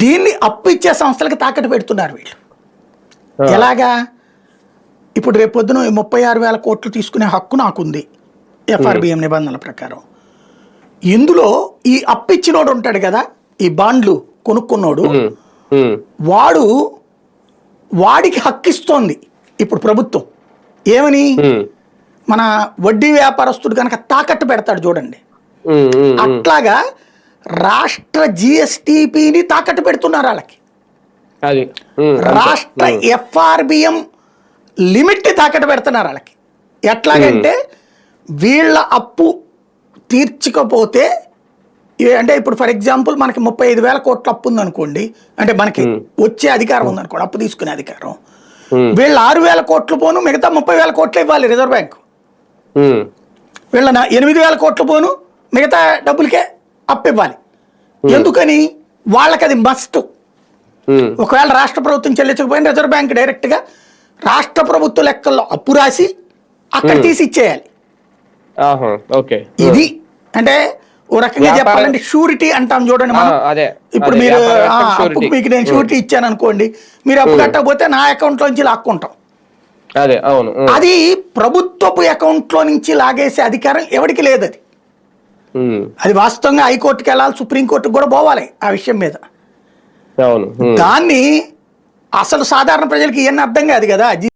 దీన్ని అప్పు ఇచ్చే సంస్థలకు తాకట్టు పెడుతున్నారు వీళ్ళు. ఎలాగా? ఇప్పుడు రేపు పొద్దున ఈ ముప్పై ఆరు వేల కోట్లు తీసుకునే హక్కు నాకుంది ఎఫ్ఆర్బిఎం నిబంధనల ప్రకారం. ఇందులో ఈ అప్పు ఇచ్చినోడు ఉంటాడు కదా ఈ బాండ్లు కొనుక్కున్నోడు వాడు వాడికి హక్కు ఇస్తోంది ఇప్పుడు ప్రభుత్వం. ఏమని? మన వడ్డీ వ్యాపారస్తుడు కనుక తాకట్టు పెడతాడు చూడండి. అట్లాగా రాష్ట్ర జిఎస్టిపిని తాకట్టు పెడుతున్నారు వాళ్ళకి. అది. రాష్ట్ర ఎఫ్ఆర్బిఎం లిమిట్ తాకట్టు పెడుతున్నారు వాళ్ళకి. ఎట్లాగంటే వీళ్ళ అప్పు తీర్చకపోతే అంటే ఇప్పుడు ఫర్ ఎగ్జాంపుల్ మనకి ముప్పై ఐదు వేల కోట్ల అప్పు ఉందనుకోండి అంటే మనకి వచ్చే అధికారం ఉందనుకోండి అప్పు తీసుకునే అధికారం. వీళ్ళు ఆరు వేల కోట్లు పోను మిగతా ముప్పై వేల కోట్లు ఇవ్వాలి రిజర్వ్ బ్యాంక్. వీళ్ళ ఎనిమిది వేల కోట్లు పోను మిగతా డబ్బులకే అప్పు ఇవ్వాలి ఎందుకని? వాళ్ళకి అది మస్ట్ ఉమ్, ఒకవేళ రాష్ట్ర ప్రభుత్వం చెల్లించకపోయినా రిజర్వ్ బ్యాంక్ డైరెక్ట్గా రాష్ట్ర ప్రభుత్వ లెక్కల్లో అప్పు రాసి అక్కడ తీసి ఇచ్చేయాలి. ఇది అంటే ఓ రకంగా చెప్పాలంటే షూరిటీ అంటాం చూడండి మనం. ఇప్పుడు మీరు surety. మీకు నేను షూరిటీ ఇచ్చాను అనుకోండి మీరు అప్పు కట్టకపోతే నా అకౌంట్ లోంచి లాక్కుంటాం. అదే అవును. ఉమ్, అది ప్రభుత్వపు అకౌంట్లో నుంచి లాగేసే అధికారం ఎవరికి లేదు అది అది వాస్తవంగా హైకోర్టుకి వెళ్ళాలి సుప్రీంకోర్టుకి కూడా పోవాలి ఆ విషయం మీద. దాన్ని అసలు సాధారణ ప్రజలకి ఇవన్నీ అర్థం కాదు కదా?